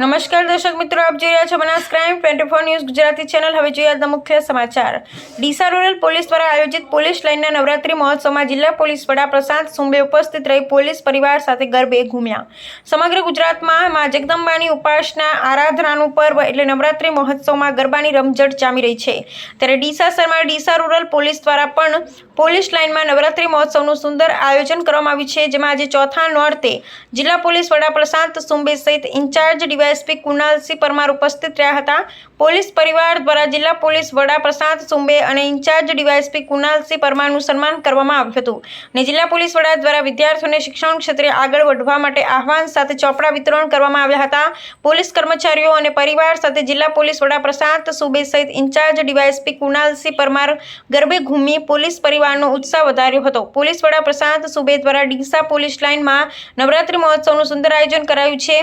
નમસ્કાર દર્શક મિત્રો, આપ જોઈ રહ્યા છો Banas crime twenty four news Gujarati channel. હવે જોઈએ આજના મુખ્ય સમાચાર. ડીસા રૂરલ પોલીસ દ્વારા આયોજિત પોલીસ લાઇનના નવરાત્રી મહોત્સવમાં જિલ્લા પોલીસ વડા પ્રશાંત સુંબે ઉપસ્થિત રહી પોલીસ પરિવાર સાથે ગરબે ઘૂમ્યા. સમગ્ર ગુજરાતમાં મા જગદંબાની ઉપાસના આરાધનાનું પર્વ એટલે નવરાત્રી મહોત્સવમાં ગરબાની રમઝટ જામી રહી છે. ત્યારે ડીસા શહેરમાં ડીસા રૂરલ પોલીસ દ્વારા પણ પોલીસ લાઇનમાં નવરાત્રી મહોત્સવનું સુંદર આયોજન કરવામાં આવ્યું છે, જેમાં આજે ચોથા નોરતે જિલ્લા પોલીસ વડા પ્રશાંત સુંબે સહિત ઇન્ચાર્જ ડીવાયએસપી કુણાલસિંહ પરમાર ઉપસ્થિત રહ્યા હતા. પોલીસ પરિવાર દ્વારા જિલ્લા પોલીસ વડા પ્રશાંત સુંબે અને ઇન્ચાર્જ ડીવાયએસપી કુણાલસિંહ પરમારનું સન્માન કરવામાં આવ્યું હતું અને જિલ્લા પોલીસ વડા દ્વારા વિદ્યાર્થીઓને શિક્ષણ ક્ષેત્રે આગળ વધવા માટે આહવાન સાથે ચોપડા વિતરણ કરવામાં આવ્યા હતા. પોલીસ કર્મચારીઓ અને પરિવાર સાથે જિલ્લા પોલીસ વડા પ્રશાંત સુબે સહિત in charge DySP Kunalsinh Parmar ગરબે ઘૂમી પોલીસ પરિવારનો ઉત્સાહ વધાર્યો હતો. પોલીસ વડા પ્રશાંત સુબે દ્વારા ડીસા પોલીસ લાઇનમાં નવરાત્રી મહોત્સવનું સુંદર આયોજન કરાયું છે.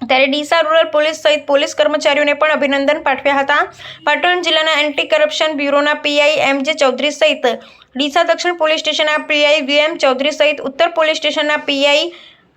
ત્યારે ડીસા રૂરલ પોલીસ સહિત પોલીસ કર્મચારીઓને પણ અભિનંદન પાઠવ્યા હતા. પાટણ જિલ્લાના એન્ટી કરપ્શન બ્યુરોના પીઆઈ એમ જે ચૌધરી સહિત ડીસા દક્ષિણ પોલીસ સ્ટેશનના પીઆઈ વીએમ ચૌધરી સહિત ઉત્તર પોલીસ સ્ટેશનના પીઆઈ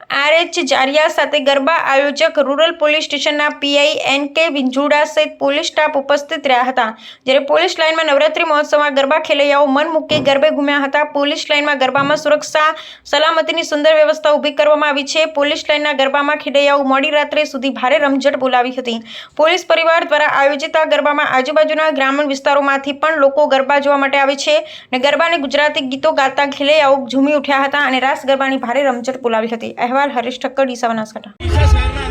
આર એચ જારિયા સાથે ગરબા આયોજક રૂરલ પોલીસ સ્ટેશનના પીઆઈ એન કે વિંજુડા સહિત પોલીસ સ્ટાફ ઉપસ્થિત રહ્યા હતા. જ્યારે પોલીસ લાઇનમાં નવરાત્રી મહોત્સવમાં ગરબા ખેલૈયાઓ મન મૂકી ગરબે ઘૂમ્યા હતા. પોલીસ લાઇનમાં ગરબામાં સુરક્ષા, સલામતીની સુંદર વ્યવસ્થા ઊભી કરવામાં આવી છે. પોલીસ લાઇનના ગરબામાં ખેલૈયાઓ મોડી રાત્રે સુધી ભારે રમઝટ બોલાવી હતી. પોલીસ પરિવાર દ્વારા આયોજિત આ ગરબામાં આજુબાજુના ગ્રામીણ વિસ્તારોમાંથી પણ લોકો ગરબા જોવા માટે આવે છે અને ગરબાને ગુજરાતી ગીતો ગાતા ખેલૈયાઓ ઝૂમી ઉઠ્યા હતા અને રાસ ગરબાની ભારે રમઝટ બોલાવી હતી. अहवाल हरीश ठक्कर डिसावा नमस्कार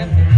acompañante.